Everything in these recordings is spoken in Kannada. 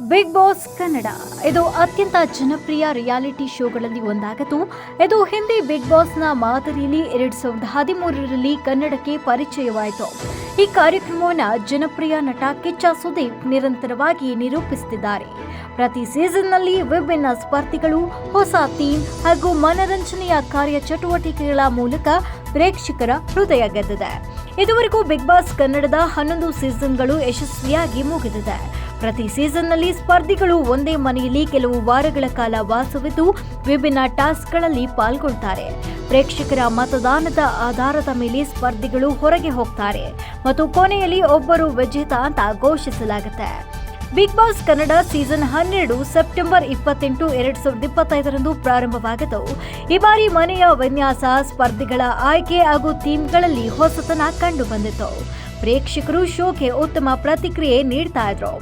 Big Boss Kannada. ಇದು ಅತ್ಯಂತ ಜನಪ್ರಿಯ ರಿಯಾಲಿಟಿ ಶೋಗಳಲ್ಲಿ ಒಂದಾಗದು. ಇದು ಹಿಂದಿ ಬಿಗ್ ಬಾಸ್ನ ಮಾದರಿಯಲ್ಲಿ ಎರಡು ಸಾವಿರದ ಹದಿಮೂರರಲ್ಲಿ ಕನ್ನಡಕ್ಕೆ ಪರಿಚಯವಾಯಿತು. ಈ ಕಾರ್ಯಕ್ರಮವನ್ನು ಜನಪ್ರಿಯ ನಟ ಕಿಚ್ಚ ಸುದೀಪ್ ನಿರಂತರವಾಗಿ ನಿರೂಪಿಸುತ್ತಿದ್ದಾರೆ. ಪ್ರತಿ ಸೀಸನ್ನಲ್ಲಿ ವಿಭಿನ್ನ ಸ್ಪರ್ಧಿಗಳು, ಹೊಸ ಥೀಮ್ ಹಾಗೂ ಮನರಂಜನೆಯ ಕಾರ್ಯಚಟುವಟಿಕೆಗಳ ಮೂಲಕ ಪ್ರೇಕ್ಷಕರ ಹೃದಯ ಗೆದ್ದಿದೆ. ಇದುವರೆಗೂ ಬಿಗ್ ಬಾಸ್ ಕನ್ನಡದ ಹನ್ನೊಂದು ಸೀಸನ್ಗಳು ಯಶಸ್ವಿಯಾಗಿ ಮುಗಿದಿದೆ. ಪ್ರತಿ ಸೀಸನ್ನಲ್ಲಿ ಸ್ಪರ್ಧಿಗಳು ಒಂದೇ ಮನೆಯಲ್ಲಿ ಕೆಲವು ವಾರಗಳ ಕಾಲ ವಾಸವಿದ್ದು ವಿಭಿನ್ನ ಟಾಸ್ಕ್ಗಳಲ್ಲಿ ಪಾಲ್ಗೊಳ್ತಾರೆ. ಪ್ರೇಕ್ಷಕರ ಮತದಾನದ ಆಧಾರದ ಮೇಲೆ ಸ್ಪರ್ಧಿಗಳು ಹೊರಗೆ ಹೋಗ್ತಾರೆ ಮತ್ತು ಕೊನೆಯಲ್ಲಿ ಒಬ್ಬರು ವಿಜೇತ ಅಂತ ಘೋಷಿಸಲಾಗುತ್ತೆ. ಬಿಗ್ ಬಾಸ್ ಕನ್ನಡ ಸೀಸನ್ ಹನ್ನೆರಡು ಸೆಪ್ಟೆಂಬರ್ ಇಪ್ಪತ್ತೆಂಟು ಎರಡ್ ಸಾವಿರದ ಇಪ್ಪತ್ತೈದರಂದು ಪ್ರಾರಂಭವಾಗಿದ್ದು ಈ ಬಾರಿ ಮನೆಯ ವಿನ್ಯಾಸ, ಸ್ಪರ್ಧಿಗಳ ಆಯ್ಕೆ ಹಾಗೂ ಥೀಮ್ಗಳಲ್ಲಿ ಹೊಸತನ ಕಂಡು ಬಂದಿತ್ತು ಪ್ರೇಕ್ಷಕರು ಶೋಗೆ ಉತ್ತಮ ಪ್ರತಿಕ್ರಿಯೆ ನೀಡ್ತಾ ಇದ್ರು.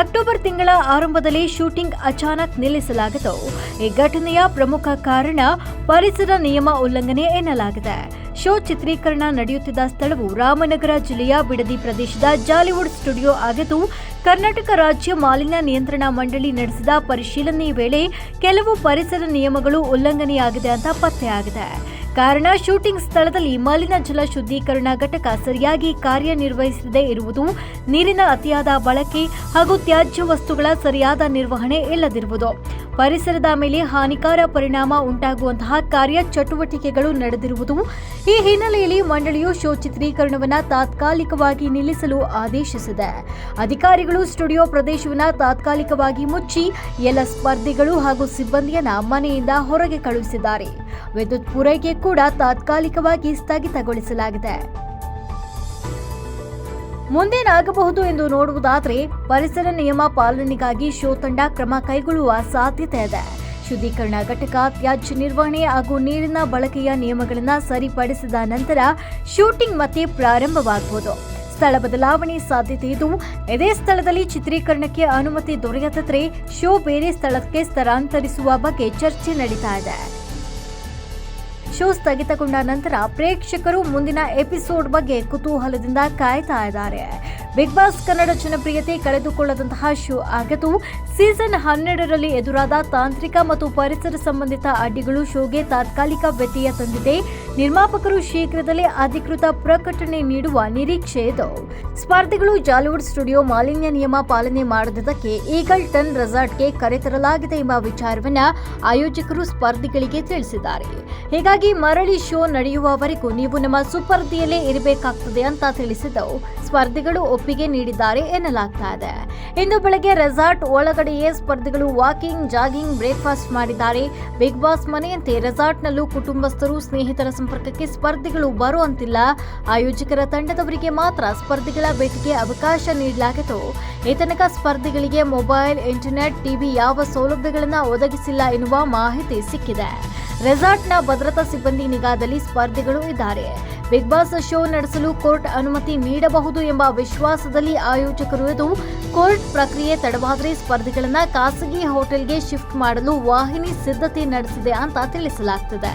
ಅಕ್ಟೋಬರ್ ತಿಂಗಳ ಆರಂಭದಲ್ಲಿ ಶೂಟಿಂಗ್ ಅಚಾನಕ್ ನಿಲ್ಲಿಸಲಾಗಿತ್ತು. ಈ ಘಟನೆಯ ಪ್ರಮುಖ ಕಾರಣ ಪರಿಸರ ನಿಯಮ ಉಲ್ಲಂಘನೆ ಎನ್ನಲಾಗಿದೆ. ಶೋ ಚಿತ್ರೀಕರಣ ನಡೆಯುತ್ತಿದ್ದ ಸ್ಥಳವು ರಾಮನಗರ ಜಿಲ್ಲೆಯ ಬಿಡದಿ ಪ್ರದೇಶದ ಜಾಲಿವುಡ್ ಸ್ಟುಡಿಯೋ ಆಗಿದ್ದು, ಕರ್ನಾಟಕ ರಾಜ್ಯ ಮಾಲಿನ್ಯ ನಿಯಂತ್ರಣ ಮಂಡಳಿ ನಡೆಸಿದ ಪರಿಶೀಲನೆ ವೇಳೆ ಕೆಲವು ಪರಿಸರ ನಿಯಮಗಳು ಉಲ್ಲಂಘನೆಯಾಗಿದೆ ಅಂತ ಪತ್ತೆಯಾಗಿದೆ. ಕಾರಣ, ಶೂಟಿಂಗ್ ಸ್ಥಳದಲ್ಲಿ ಮಲಿನ ಜಲ ಶುದ್ಧೀಕರಣ ಘಟಕ ಸರಿಯಾಗಿ ಕಾರ್ಯನಿರ್ವಹಿಸದೇ ಇರುವುದು, ನೀರಿನ ಅತಿಯಾದ ಬಳಕೆ ಹಾಗೂ ತ್ಯಾಜ್ಯ ವಸ್ತುಗಳ ಸರಿಯಾದ ನಿರ್ವಹಣೆ ಇಲ್ಲದಿರುವುದು. ಪರಿಸರದ ಮೇಲೆ ಹಾನಿಕಾರ ಪರಿಣಾಮ ಉಂಟಾಗುವಂತಹ ಕಾರ್ಯ ಚಟುವಟಿಕೆಗಳು ನಡೆದಿರುವುದು. ಈ ಹಿನ್ನೆಲೆಯಲ್ಲಿ ಮಂಡಳಿಯು ಶೋ ಚಿತ್ರೀಕರಣವನ್ನು ತಾತ್ಕಾಲಿಕವಾಗಿ ನಿಲ್ಲಿಸಲು ಆದೇಶಿಸಿದೆ. ಅಧಿಕಾರಿಗಳು ಸ್ಟುಡಿಯೋ ಪ್ರದೇಶವನ್ನು ತಾತ್ಕಾಲಿಕವಾಗಿ ಮುಚ್ಚಿ, ಎಲ್ಲ ಸ್ಪರ್ಧಿಗಳು ಹಾಗೂ ಸಿಬ್ಬಂದಿಯನ್ನ ಮನೆಯಿಂದ ಹೊರಗೆ ಕಳುಹಿಸಿದ್ದಾರೆ. ವಿದ್ಯುತ್ ಪೂರೈಕೆ ಕೂಡ ತಾತ್ಕಾಲಿಕವಾಗಿ ಸ್ಥಗಿತಗೊಳಿಸಲಾಗಿದೆ. ಮುಂದೇನಾಗಬಹುದು ಎಂದು ನೋಡುವುದಾದರೆ ಪರಿಸರ ನಿಯಮ ಪಾಲನೆಗಾಗಿ ಶೋ ತಂಡ ಕ್ರಮ ಕೈಗೊಳ್ಳುವ ಸಾಧ್ಯತೆ ಇದೆ. ಶುದ್ಧೀಕರಣ ಘಟಕ ತ್ಯಾಜ್ಯ ನಿರ್ವಹಣೆ ಹಾಗೂ ನೀರಿನ ಬಳಕೆಯ ನಿಯಮಗಳನ್ನು ಸರಿಪಡಿಸಿದ ನಂತರ ಶೂಟಿಂಗ್ ಮತ್ತೆ ಪ್ರಾರಂಭವಾಗಬಹುದು. ಸ್ಥಳ ಬದಲಾವಣೆ ಸಾಧ್ಯತೆ ಇದ್ದು ಇದೇ ಸ್ಥಳದಲ್ಲಿ ಚಿತ್ರೀಕರಣಕ್ಕೆ ಅನುಮತಿ ದೊರೆಯದಿದ್ದರೆ ಶೋ ಬೇರೆ ಸ್ಥಳಕ್ಕೆ ಸ್ಥಳಾಂತರಿಸುವ ಬಗ್ಗೆ ಚರ್ಚೆ ನಡೀತಾ ಇದೆ. ಶೋ ಸ್ಥಗಿತಗೊಂಡ ನಂತರ ಪ್ರೇಕ್ಷಕರು ಮುಂದಿನ ಎಪಿಸೋಡ್ ಬಗ್ಗೆ ಕುತೂಹಲದಿಂದ ಕಾಯ್ತಾ ಇದ್ದಾರೆ. ಬಿಗ್ ಬಾಸ್ ಕನ್ನಡ ಜನಪ್ರಿಯತೆ ಕಳೆದುಕೊಳ್ಳದಂತಹ ಶೋ ಆಗಿದ್ದು, ಸೀಸನ್ ಹನ್ನೆರಡರಲ್ಲಿ ಎದುರಾದ ತಾಂತ್ರಿಕ ಮತ್ತು ಪರಿಸರ ಸಂಬಂಧಿತ ಅಡ್ಡಿಗಳು ಶೋಗೆ ತಾತ್ಕಾಲಿಕ ವ್ಯತ್ಯಯ ತಂದಿದೆ. ನಿರ್ಮಾಪಕರು ಶೀಘ್ರದಲ್ಲೇ ಅಧಿಕೃತ ಪ್ರಕಟಣೆ ನೀಡುವ ನಿರೀಕ್ಷೆ ಇದೆ. ಸ್ಪರ್ಧಿಗಳು ಜಾಲಿವುಡ್ ಸ್ಟುಡಿಯೋ ಮಾಲಿನ್ಯ ನಿಯಮ ಪಾಲನೆ ಮಾಡದಿದ್ದಕ್ಕೆ ಈಗಲ್ ಟನ್ ರೆಸಾರ್ಟ್ಗೆ ಕರೆತರಲಾಗಿದೆ ಎಂಬ ವಿಚಾರವನ್ನ ಆಯೋಜಕರು ಸ್ಪರ್ಧಿಗಳಿಗೆ ತಿಳಿಸಿದ್ದಾರೆ. ಹೀಗಾಗಿ ಮರಳಿ ಶೋ ನಡೆಯುವವರೆಗೂ ನೀವು ನಮ್ಮ ಸುಪರ್ಧಿಯಲ್ಲೇ ಇರಬೇಕಾಗ್ತದೆ ಅಂತ ತಿಳಿಸಿದವು ಸ್ಪರ್ಧಿಗಳು ಒಪ್ಪಿಗೆ ನೀಡಿದ್ದಾರೆ ಎನ್ನಲಾಗ್ತಾ ಇದೆ. ಇಂದು ಬೆಳಗ್ಗೆ ರೆಸಾರ್ಟ್ ಒಳಗಡೆಯೇ ಸ್ಪರ್ಧಿಗಳು ವಾಕಿಂಗ್, ಜಾಗಿಂಗ್, ಬ್ರೇಕ್ಫಾಸ್ಟ್ ಮಾಡಿದ್ದಾರೆ. ಬಿಗ್ ಬಾಸ್ ಮನೆಯಂತೆ ರೆಸಾರ್ಟ್ನಲ್ಲೂ ಕುಟುಂಬಸ್ಥರು, ಸ್ನೇಹಿತರ ಸಂಪರ್ಕಕ್ಕೆ ಸ್ಪರ್ಧಿಗಳು ಬರುವಂತಿಲ್ಲ. ಆಯೋಜಕರ ತಂಡದವರಿಗೆ ಮಾತ್ರ ಸ್ಪರ್ಧಿಗಳ ಭೇಟಿಗೆ ಅವಕಾಶ ನೀಡಲಾಗಿತ್ತು. ಈತನಕ ತನಕ ಸ್ಪರ್ಧಿಗಳಿಗೆ ಮೊಬೈಲ್, ಇಂಟರ್ನೆಟ್, ಟಿವಿ ಯಾವ ಸೌಲಭ್ಯಗಳನ್ನು ಒದಗಿಸಿಲ್ಲ ಎನ್ನುವ ಮಾಹಿತಿ ಸಿಕ್ಕಿದೆ. ರೆಸಾರ್ಟ್ನ ಭದ್ರತಾ ಸಿಬ್ಬಂದಿ ನಿಗಾದಲ್ಲಿ ಸ್ಪರ್ಧಿಗಳು ಇದ್ದಾರೆ. ಬಿಗ್ ಬಾಸ್ ಶೋ ನಡೆಸಲು ಕೋರ್ಟ್ ಅನುಮತಿ ನೀಡಬಹುದು ಎಂಬ ವಿಶ್ವಾಸದಲ್ಲಿ ಆಯೋಜಕರು ಇದು ಕೋರ್ಟ್ ಪ್ರಕ್ರಿಯೆ ತಡವಾದರೆ ಸ್ಪರ್ಧಿಗಳನ್ನು ಖಾಸಗಿ ಹೋಟೆಲ್ಗೆ ಶಿಫ್ಟ್ ಮಾಡಲು ವಾಹಿನಿ ಸಿದ್ಧತೆ ನಡೆಸಿದೆ ಅಂತ ತಿಳಿಸಲಾಗ್ತಿದೆ.